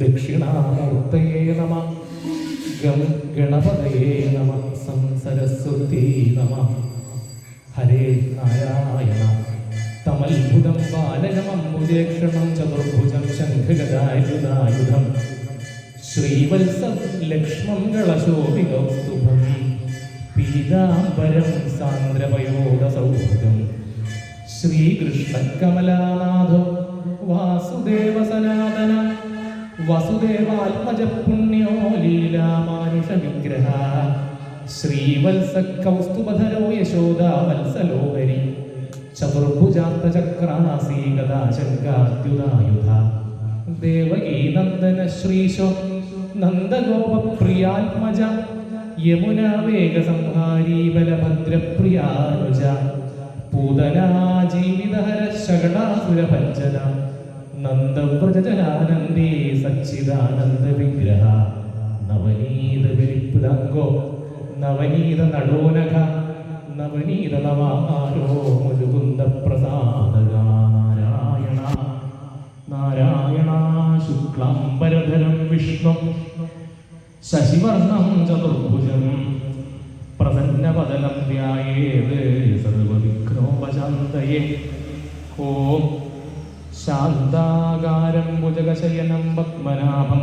ദക്ഷിണാമൂർത്തയേ നമ ഗണപതയേ നമ സംസരസ്വതീ നമ ഹരേ നാരായണ തമത്ഭുതം ബാലകമംബുജേക്ഷണം ചതുർഭുജം ശംഖഗദായുധായുധം ശ്രീവത്സം ലക്ഷ്മം കളശോഭികൗസ്തുഭം പീതാംബരം സാന്ദ്രവയോധസൗഹൃദം ശ്രീകൃഷ്ണകമലാനാഥോ വാസുദേവ സനാതന വസുദേവാത്മജ പുണ്യോ ശ്രീവത്സ കൗസ്തുഭധരോ യശോദ വത്സലോഹരി ചതുർഭുജാന്ത ചക്രാസീ ഗദാശങ്കാദ്യുതായുധ ദേവകീ നന്ദന ശ്രീശോ നന്ദഗോപപ്രിയാത്മജ യമുനാവേഗസംഹാരീബലഭദ്രപ്രിയാനുജ പൂതനാജീവിതഹര ശകടാസുരഭഞ്ജന നന്ദവ്രജനാനന്ദേ സച്ചിദാനന്ദ വിഗ്രഹ നവനീത വിരിപ്പുതങ്കോ നവനീത നടോനക നവനീത നവാരോ മുരുകുന്ദ പ്രസാദക നാരായണ നാരായണ ശുക്ലാംബരധരം വിഷ്ണു ശശിവർണം ചതുർഭുജം പ്രസന്നപദനം ധ്യായേത് സർവവിഘ്നോപശാന്തയേ ഓം ശാന്താകാരം ഭുജകശയനം പത്മനാഭം